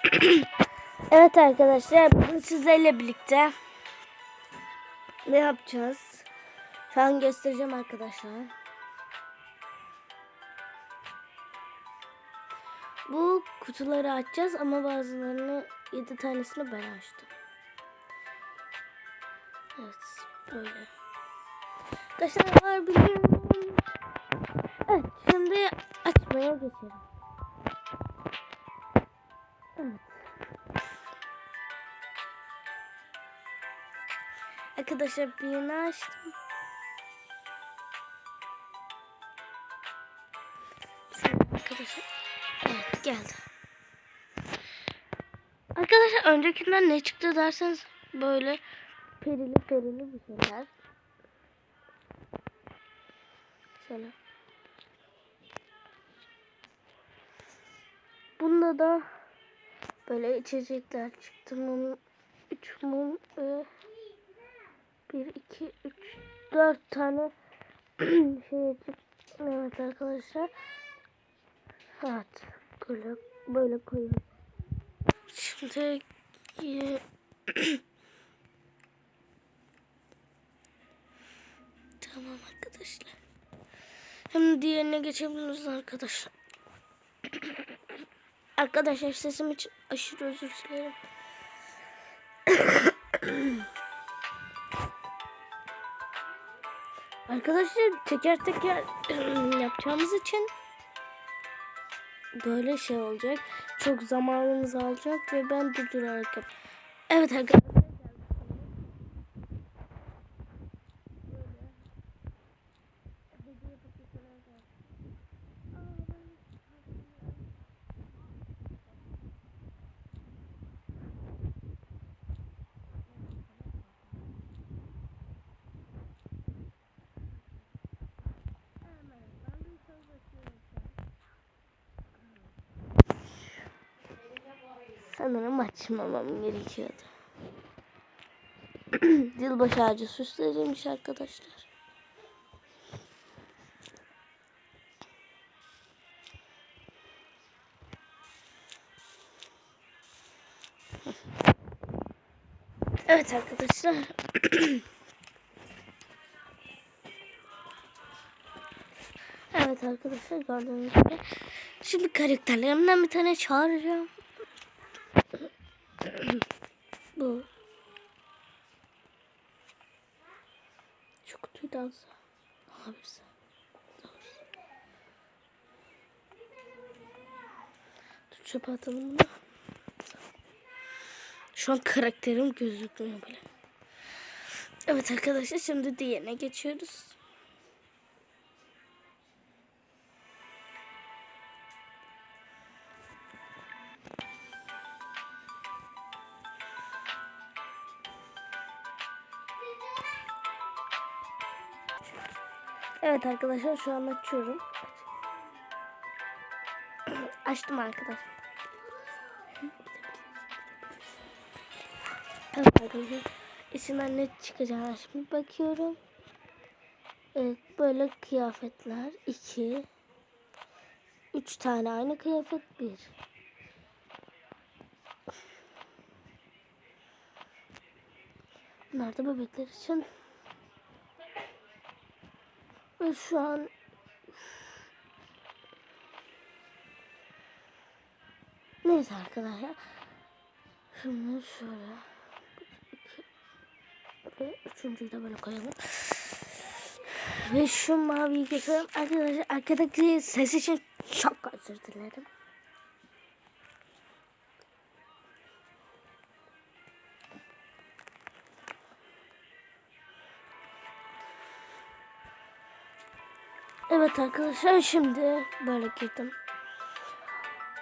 evet arkadaşlar bugün sizlerle birlikte ne yapacağız? Şu an göstereceğim arkadaşlar. Bu kutuları açacağız ama bazılarını 7 tanesini ben açtım. Evet böyle. Arkadaşlar var biliyorum. Evet şimdi açmaya geçelim. Arkadaşlar birini açtım. Arkadaşlar. Evet geldi. Arkadaşlar öncekinden ne çıktı derseniz böyle perili perili bir şeyler. Şöyle. Bunda da böyle içecekler çıktı. Mum, 3 mum, 1, 2, 3, 4 tane şey çıktı. Evet arkadaşlar. Evet. Böyle, böyle koyuyorum. Şimdi tamam arkadaşlar. Şimdi diğerine geçebiliriz arkadaşlar. Arkadaşlar sesim için aşırı özür dilerim. Arkadaşlar teker teker yapacağımız için böyle şey olacak. Çok zamanımız alacak ve ben durdurarak yap. Evet arkadaşlar. Sanırım açmamam gerekiyordu. Yılbaşı ağacı süslenilmiş arkadaşlar. Evet arkadaşlar. evet arkadaşlar gördüğünüz gibi. Şimdi karakterlerimden bir tane çağıracağım. Bu. Da. Alabilirse. Alırsa. Dur çöpe atalım bunu. Şu an karakterim gözükmüyor bile. Evet arkadaşlar şimdi diğerine geçiyoruz. Evet arkadaşlar şu an açıyorum. Açtım arkadaşlar. Evet arkadaşlar. İçinden ne çıkacağına şimdi bakıyorum. Evet böyle kıyafetler. iki, Üç tane aynı kıyafet. Bir. Bunlar da bebekler için. Şu an Neyse arkadaşlar. Şimdi şöyle ve üçüncüyü de böyle koyalım. Ve şu maviyi götürelim. Arkadaşlar arkadaki ses için çok özür dilerim. Evet arkadaşlar şimdi böyle girdim.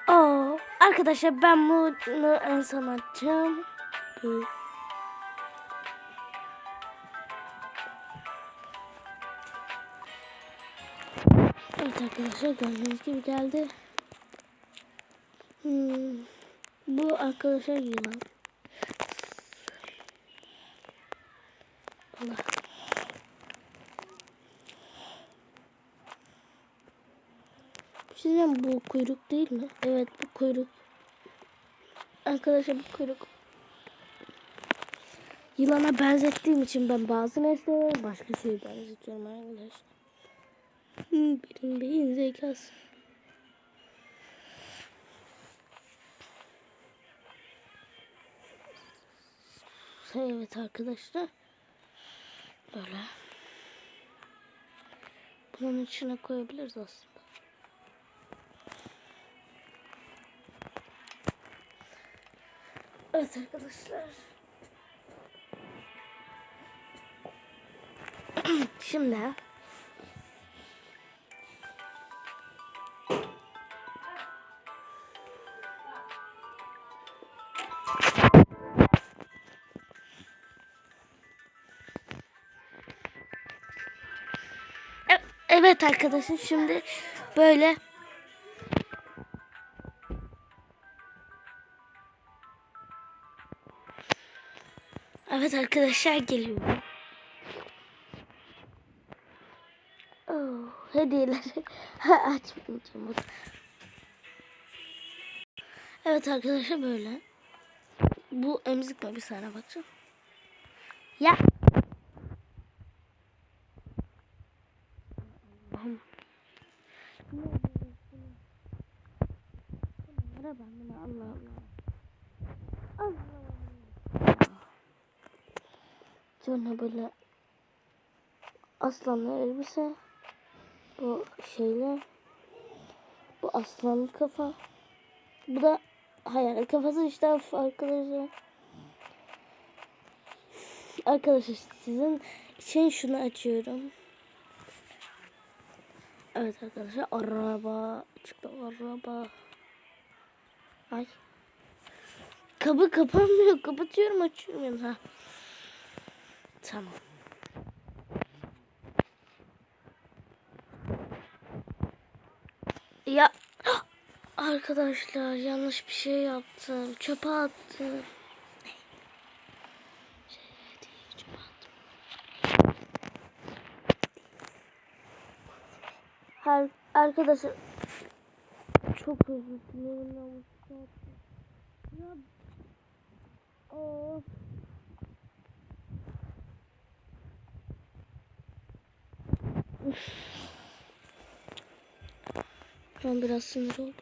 Oo, arkadaşlar ben bunu en son açacağım. Evet arkadaşlar gördüğünüz gibi geldi. Hmm, bu arkadaşlar yılan. Allah. Diyeceğim, bu kuyruk değil mi? Evet bu kuyruk. Arkadaşlar bu kuyruk. Yılana benzettiğim için ben bazı nesneleri başka şeye benzetiyorum arkadaşlar. Benim beyin zekası. Evet arkadaşlar. Böyle. Bunun içine koyabiliriz aslında. Evet arkadaşlar. Şimdi E- Evet arkadaşlar şimdi böyle Evet arkadaşlar geliyor. Oh, hediyeleri açmayacağım. Evet arkadaşlar böyle. Bu emzik mi bir saniye bakacağım. Ya. Allah Allah. Allah Allah. Sonra böyle aslanlı elbise. Bu şeyle. Bu aslan kafa. Bu da hayal kafası işte arkadaşlar. Arkadaşlar sizin için şunu açıyorum. Evet arkadaşlar araba çıktı araba. Ay. Kabı kapanmıyor. Kapatıyorum açıyorum. Ha. Tamam. Ya arkadaşlar yanlış bir şey yaptım. Çöpe attım. Her arkadaşlar çok özür dilerim. Ya of. Ben biraz sinir oldum.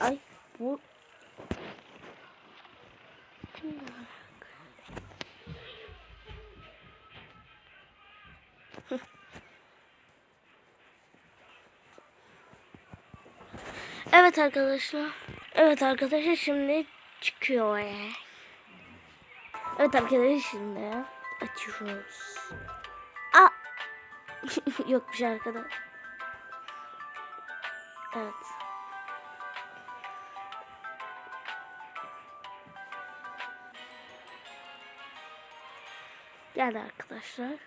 Ay bu Evet arkadaşlar. Evet arkadaşlar şimdi çıkıyor. Evet arkadaşlar şimdi açıyoruz. Aa! Yok bir şey arkadaş. Evet. Geldi arkadaşlar.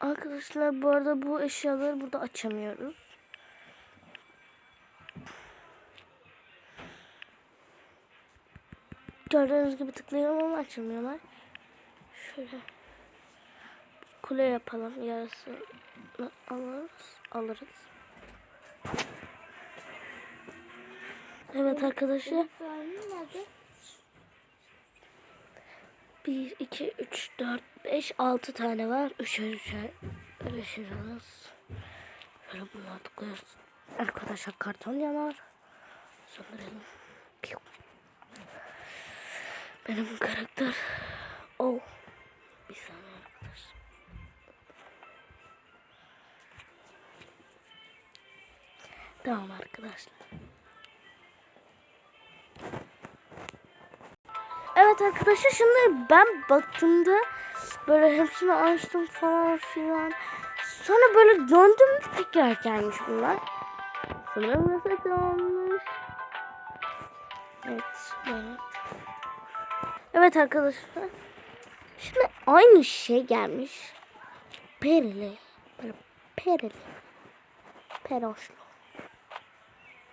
Arkadaşlar bu arada bu eşyaları burada açamıyoruz. Gördüğünüz gibi tıklıyorum ama açılmıyorlar. Şöyle kule yapalım. Yarısını alırız. Alırız. Evet arkadaşlar. 1, 2, 3, 4, 5, 6 tane var. Üçer üçer. Birleşiriz. Şöyle bunları tıklıyoruz. Arkadaşlar karton yanar. Söndürelim. Benim karakter. Oh. Bir saniye arkadaşlar. Tamam arkadaşlar. Evet arkadaşlar şimdi ben baktığımda böyle hepsini açtım falan filan. Sonra böyle döndüm tekrar gelmiş bunlar. Sanırım reset olmuş. Evet böyle. Evet arkadaşlar. Şimdi aynı şey gelmiş. Perili. Perili. Peroşlu.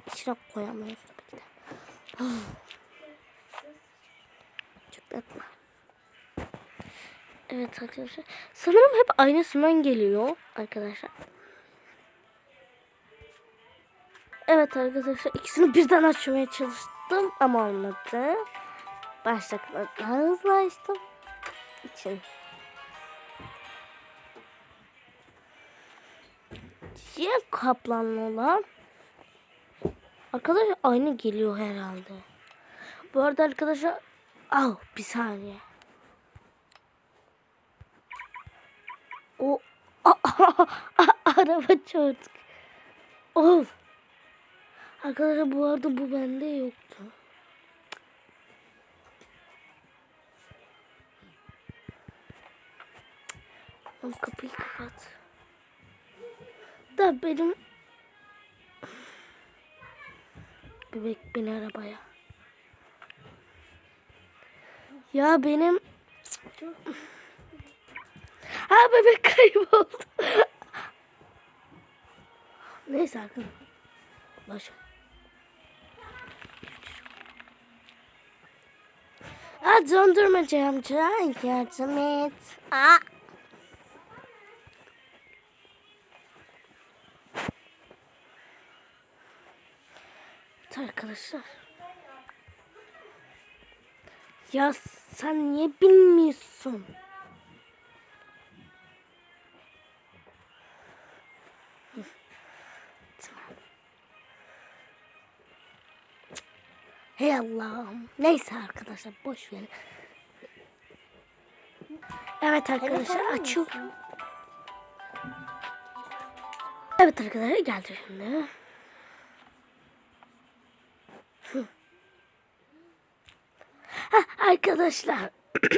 İçine koyamıyoruz tabii ki de. Çok tatlı. Evet arkadaşlar. Sanırım hep aynısından geliyor arkadaşlar. Evet arkadaşlar ikisini birden açmaya çalıştım ama olmadı. Başlıkla daha hızlı açtım. için. Siyah kaplanlı olan Arkadaşlar aynı geliyor herhalde. Bu arada arkadaşlar Al bir saniye. O araba çarptık. Of. Arkadaşlar bu arada bu bende yoktu. Oğlum kapıyı kapat. Da benim bebek bin arabaya. Ya benim Ha bebek kayboldu. Neyse arkadaşlar. Boş ver. Aa dondurmacı amca yardım et. Aa. Evet arkadaşlar. Ya sen niye bilmiyorsun? Hey Allah'ım. Neyse arkadaşlar boş verin. Evet arkadaşlar açıyorum. Evet arkadaşlar geldi şimdi. Hah, arkadaşlar.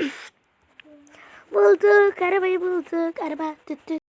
bulduk. Arabayı bulduk. Araba tüt tüt.